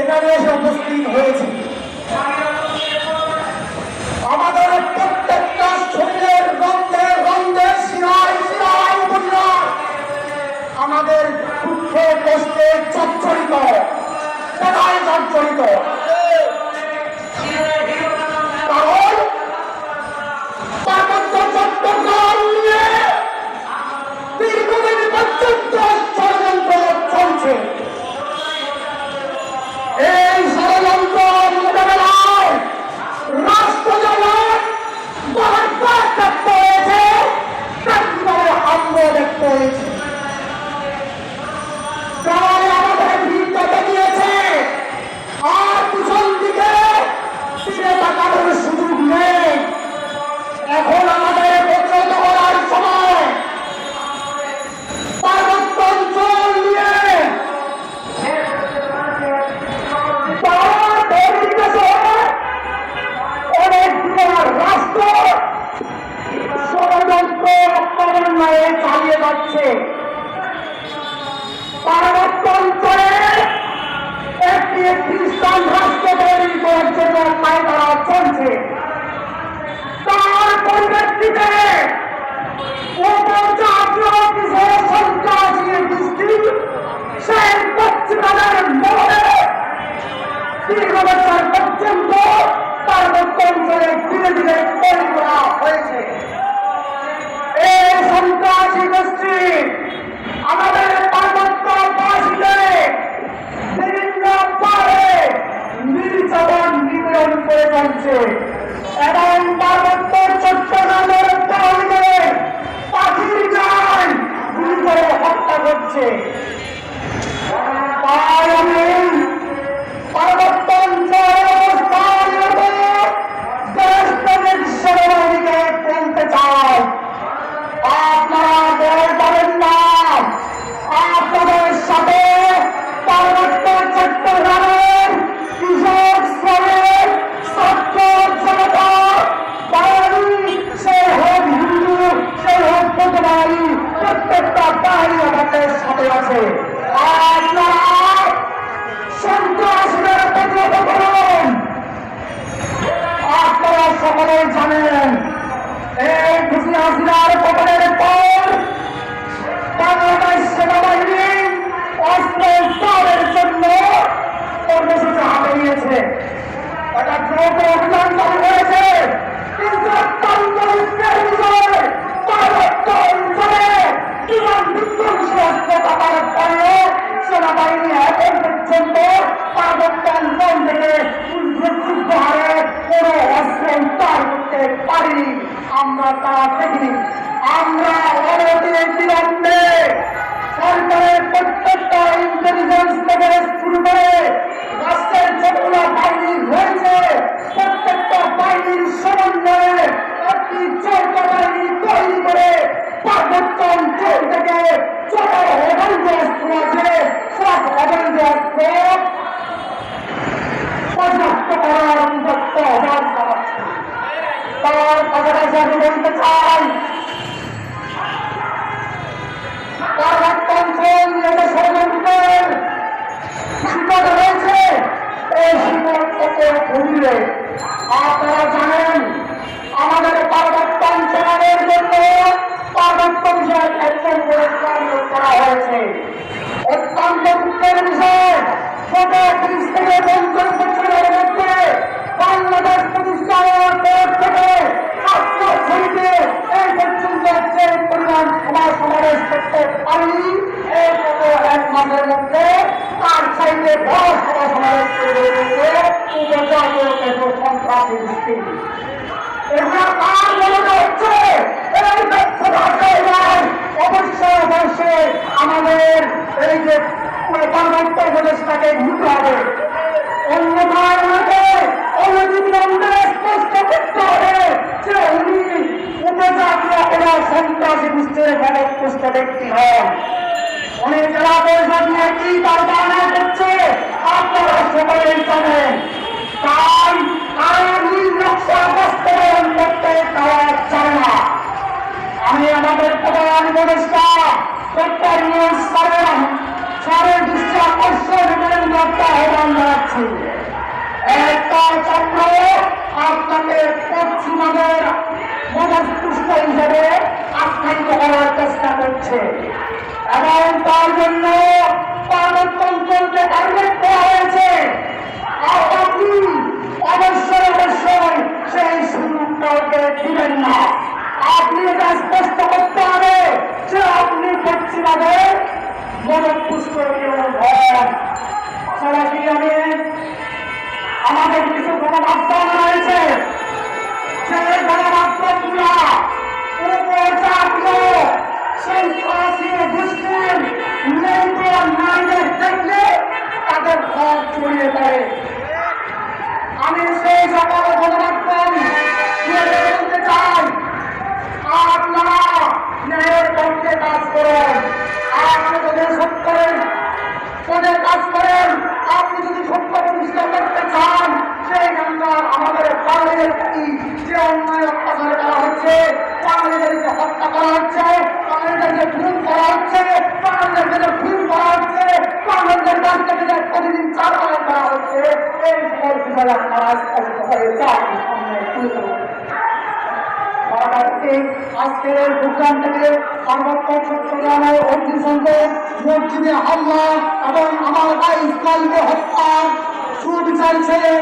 এখানে এসে উপস্থিত হয়েছি। আমাদের প্রত্যেকটা শরীরের গন্ধে গন্ধে শিরায় শিরায় বুঝলাম আমাদের দুঃখ কষ্টে চচ্চরিত সদায় চচ্চরিত তিনি গবেষণা পর্যন্ত পার্বত্য অঞ্চলে ধীরে ধীরে তৈরি করা হয়েছে এই সন্ত্রাসী গোষ্ঠী আমাদের পার্বত্য বাসীকে বিভিন্ন পারে নির্যাতন নিপীড়ন করে চলছে। এবং পার্বত্য চট্টগ্রামের তাহলে পাখির গান গুলি করে হত্যা করছে। হাসিনার পতনের পর বাংলাদেশ সেনাবাহিনী অস্ত্র উদ্ধারের জন্য কর্মসূচি হাতে নিয়েছে একটা দ্রব্য অভিযান চালু হয়েছে কিন্তু অত্যন্ত উদ্বেগ করতে পারিনি। আমরা তার যে বড় সভা সমাবেশ করে রয়েছে সন্ত্রাসী গোষ্ঠী এগুলো কার মনে হচ্ছে এই ব্যর্থ ভাষায় নয় অবশ্যই অবশ্যই আমাদের এই যে মানে কর্মত্ব উপদেশটাকে ভুলতে হবে। উপদেষ্টা একটা নিউজ সার্ভেলাম সারের দৃষ্টি আকর্ষণ এবং বার্তা আহ্বান জানাচ্ছি একটা চক্র আপনাকে পশ্চিমাদের মদস্তুষ্ট হিসেবে আখ্যায়িত করার চেষ্টা করছে এবং তার জন্য বেলা নামাজ কষ্ট করে চাই সামনে আজকের ভুটান থেকে পার্বত্য চট্টগ্রামের অগ্নিসংঘে মসজিদে হামলা এবং আমার ভাই ইসলামকে হত্যার সুবিচার ছেড়ে